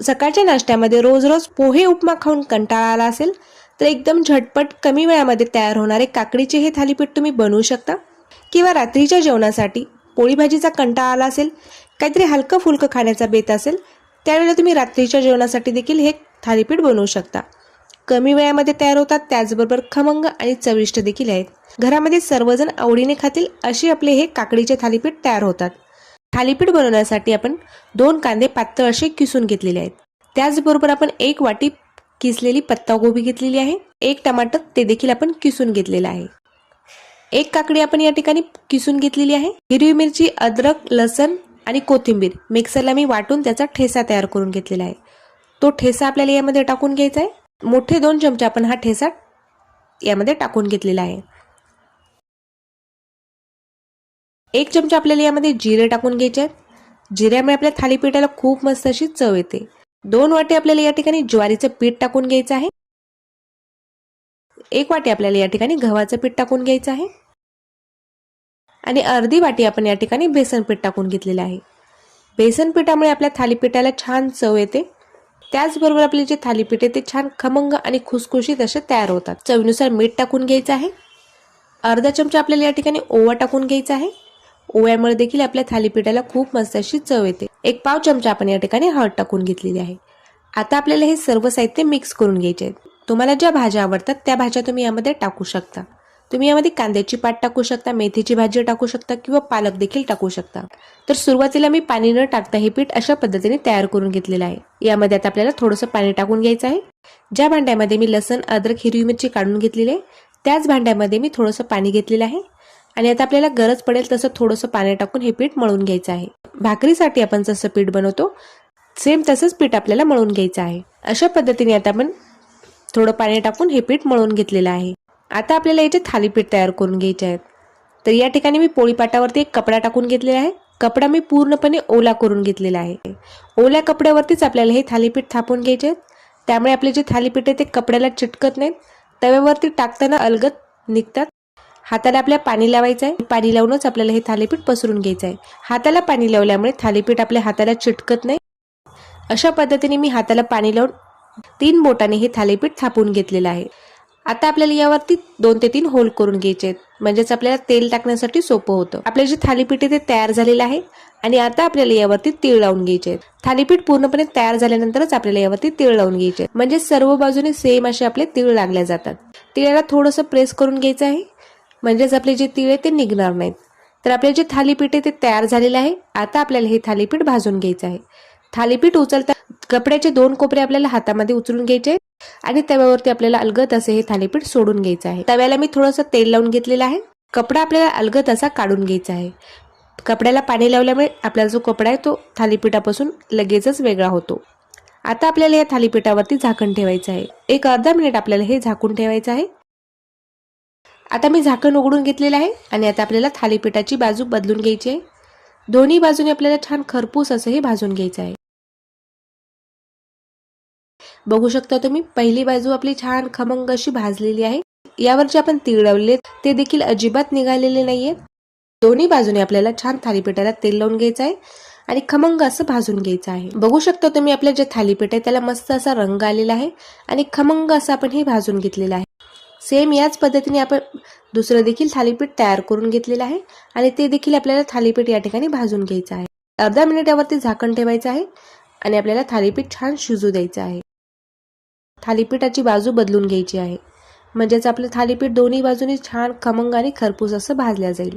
सकाळच्या नाश्त्यामध्ये रोज रोज पोहे उपमा खाऊन कंटाळा आला असेल तर एकदम झटपट कमी वेळामध्ये तयार होणारे काकडीचे हे थालीपीठ तुम्ही बनवू शकता. किंवा रात्रीच्या जेवणासाठी पोळी भाजीचा कंटाळा आला असेल काहीतरी हलकं फुलकं खाण्याचा बेत असेल त्यावेळेला तुम्ही रात्रीच्या जेवणासाठी देखील हे थालीपीठ बनवू शकता. कमी वेळामध्ये तयार होतात त्याचबरोबर खमंग आणि चविष्ट देखील आहेत. घरामध्ये सर्वजण आवडीने खातील असे आपले हे काकडीचे थालीपीठ तयार होतात. थालीपीठ बनवण्यासाठी आपण दोन कांदे पातळ असे किसून घेतलेले आहेत. त्याचबरोबर आपण एक वाटी किसलेली पत्तागोबी घेतलेली आहे. एक टमाटर ते देखील आपण किसून घेतलेलं आहे. एक काकडी आपण या ठिकाणी किसून घेतलेली आहे. हिरवी मिरची अद्रक लसण आणि कोथिंबीर मिक्सरला मी वाटून त्याचा ठेसा तयार करून घेतलेला आहे. तो ठेसा आपल्याला यामध्ये टाकून घ्यायचा आहे. मोठे दोन चमचे आपण हा ठेसा यामध्ये टाकून घेतलेला आहे. एक चमचा आपल्याला यामध्ये जिरे टाकून घ्यायचे आहेत. जिऱ्यामुळे आपल्या थालीपीठाला खूप मस्त अशी चव येते. दोन वाटी आपल्याला या ठिकाणी ज्वारीचं पीठ टाकून घ्यायचं आहे. एक वाटी आपल्याला या ठिकाणी गव्हाचं पीठ टाकून घ्यायचं आहे. आणि अर्धी वाटी आपण या ठिकाणी बेसन पीठ टाकून घेतलेलं आहे. बेसन पिठामुळे आपल्या थालीपीठाला छान चव येते. त्याचबरोबर आपले जे थालीपीठ आहे ते छान खमंग आणि खुसखुशीत असे तयार होतात. चवीनुसार मीठ टाकून घ्यायचं आहे. अर्धा चमचा आपल्याला या ठिकाणी ओवा टाकून घ्यायचा आहे. ओव्यामुळे देखील आपल्या थालीपीठाला खूप मस्त अशी चव येते. एक पाव चमचा आपण या ठिकाणी हळद टाकून घेतलेली आहे. आता आपल्याला हे सर्व साहित्य मिक्स करून घ्यायचे आहेत. तुम्हाला ज्या भाज्या आवडतात त्या भाज्या तुम्ही यामध्ये टाकू शकता. तुम्ही यामध्ये कांद्याची पात टाकू शकता मेथीची भाजी टाकू शकता किंवा पालक देखील टाकू शकता. तर सुरुवातीला मी पाणी न टाकता हे पीठ अशा पद्धतीने तयार करून घेतलेलं आहे. यामध्ये आता आपल्याला थोडंसं पाणी टाकून घ्यायचं आहे. ज्या भांड्यामध्ये मी लसण अद्रक हिरवी मिरची काढून घेतलेली आहे त्याच भांड्यामध्ये मी थोडंसं पाणी घेतलेलं आहे. आणि आता आपल्याला गरज पडेल तसं थोडंसं पाणी टाकून हे पीठ मळून घ्यायचं आहे. भाकरीसाठी आपण जसं पीठ बनवतो सेम तसंच पीठ आपल्याला मळून घ्यायचं आहे. अशा पद्धतीने आता आपण थोडं पाणी टाकून हे पीठ मळून घेतलेलं आहे. आता आपल्याला याचे थालीपीठ तयार करून घ्यायचे आहेत. तर या ठिकाणी मी पोळीपाटावरती एक कपडा टाकून घेतलेला आहे. कपडा मी पूर्णपणे ओला करून घेतलेला आहे. ओल्या कपड्यावरतीच आपल्याला हे थालीपीठ थापून घ्यायचे आहेत. त्यामुळे आपले जे थालीपीठ आहे ते कपड्याला चिटकत नाहीत. तव्यावरती टाकताना अलगत निघतात. हाताला आपल्या पाणी लावायचं आहे. पाणी लावूनच आपल्याला हे थालीपीठ पसरून घ्यायचं आहे. हाताला पाणी लावल्यामुळे थालीपीठ आपल्या हाताला चिटकत नाही. अशा पद्धतीने मी हाताला पाणी लावून तीन बोटाने हे थालीपीठ थापून घेतलेलं आहे. आता आपल्याला यावरती दोन ते तीन होल करून घ्यायचे आहेत. म्हणजेच आपल्याला तेल टाकण्यासाठी सोपं होतं. आपले जे थालीपीठ आहे ते तयार झालेलं आहे आणि आता आपल्याला यावरती तीळ लावून घ्यायचे आहेत. थालीपीठ पूर्णपणे तयार झाल्यानंतरच आपल्याला यावरती तीळ लावून घ्यायचे आहेत. म्हणजे सर्व बाजूने सेम असे आपले तीळ लागल्या जातात. तिळाला थोडंसं प्रेस करून घ्यायचं आहे. म्हणजेच आपले जे तिळ आहे ते निघणार नाहीत. तर आपले जे थालीपीठ आहे ते तयार झालेलं आहे. आता आपल्याला हे थालीपीठ भाजून घ्यायचं आहे. थालीपीठ उचलता कपड्याचे दोन कोपरे आपल्याला हातामध्ये उचलून घ्यायचे आणि तव्यावरती आपल्याला अलगत असे हे थालीपीठ सोडून घ्यायचं आहे. तव्याला मी थोडंसं तेल लावून घेतलेलं आहे. कपडा आपल्याला अलगत असा काढून घ्यायचा आहे. कपड्याला पाणी लावल्यामुळे आपला जो कपडा आहे तो थालीपीठापासून लगेचच वेगळा होतो. आता आपल्याला या थालीपीठावरती झाकण ठेवायचं आहे. एक अर्धा मिनिट आपल्याला हे झाकून ठेवायचं आहे. आता मी झाकण उघडून घेतलेलं आहे आणि आता आपल्याला थालीपीठाची बाजू बदलून घ्यायची आहे. दोन्ही बाजूने आपल्याला छान खरपूस असं हे भाजून घ्यायचं आहे. बघू शकता तुम्ही पहिली बाजू आपली छान खमंग अशी भाजलेली आहे. यावर जे आपण तिळवले ते देखील अजिबात निघालेले नाहीये. दोन्ही बाजूने आपल्याला छान थालीपीठाला तेल लावून घ्यायचं आहे आणि खमंग असं भाजून घ्यायचं आहे. बघू शकता तुम्ही आपलं जे थालीपीठ आहे त्याला मस्त असा रंग आलेला आहे आणि खमंग असं आपण हे भाजून घेतलेलं आहे. सेम याच पद्धतीने आपण दुसरं देखील थालीपीठ तयार करून घेतलेलं आहे आणि ते देखील आपल्याला थालीपीठ या ठिकाणी भाजून घ्यायचं आहे. अर्धा मिनिटावरती झाकण ठेवायचं आहे आणि आपल्याला थालीपीठ छान शिजू द्यायचं आहे. थालीपीठाची बाजू बदलून घ्यायची आहे. म्हणजेच आपलं थालीपीठ दोन्ही बाजूने छान खमंग आणि खरपूस असं भाजल्या जाईल.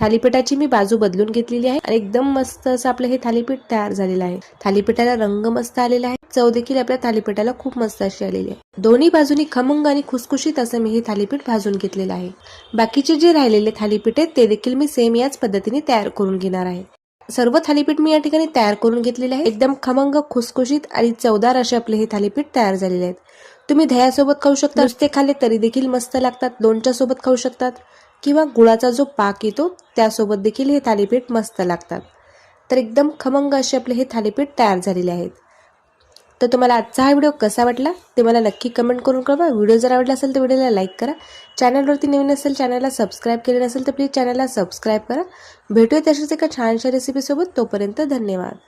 थालीपीठाची मी बाजू बदलून घेतलेली आहे आणि एकदम मस्त असं आपलं हे थालीपीठ तयार झालेलं आहे. थालीपीठाला रंग मस्त आलेला आहे. चव देखील आपल्या थालीपीठाला खूप मस्त अशी आलेली आहे. दोन्ही बाजूनी खमंग आणि खुसखुशीत असं मी हे थालीपीठ भाजून घेतलेलं आहे. बाकीचे जे राहिलेले थालीपीठ आहेत ते देखील मी सेम याच पद्धतीने तयार करून घेणार आहे. सर्व थालीपीठ मी या ठिकाणी तयार करून घेतलेले आहे. एकदम खमंग खुसखुशीत आणि चवदार असे आपले हे थालीपीठ तयार झालेले आहेत. तुम्ही दह्यासोबत खाऊ शकता. नुसते खाल्ले तरी देखील मस्त लागतात. लोणच्या सोबत खाऊ शकतात. किंवा गुळाचा जो पाक येतो त्यासोबत देखील हे थालीपीठ मस्त लागतात. तर एकदम खमंग असे आपले हे थालीपीठ तयार झालेले आहेत. तर तुम्हाला आजचा हा व्हिडिओ कसा वाटला ते मला नक्की कमेंट करून कळवा. व्हिडिओ जर आवडला असेल तर व्हिडिओला लाईक करा. चॅनलवरती नवीन असेल चॅनलला सबस्क्राईब केले नसेल तर प्लीज चॅनलला सबस्क्राईब करा. भेटूया तशाच एका छानशा रेसिपीसोबत तोपर्यंत धन्यवाद.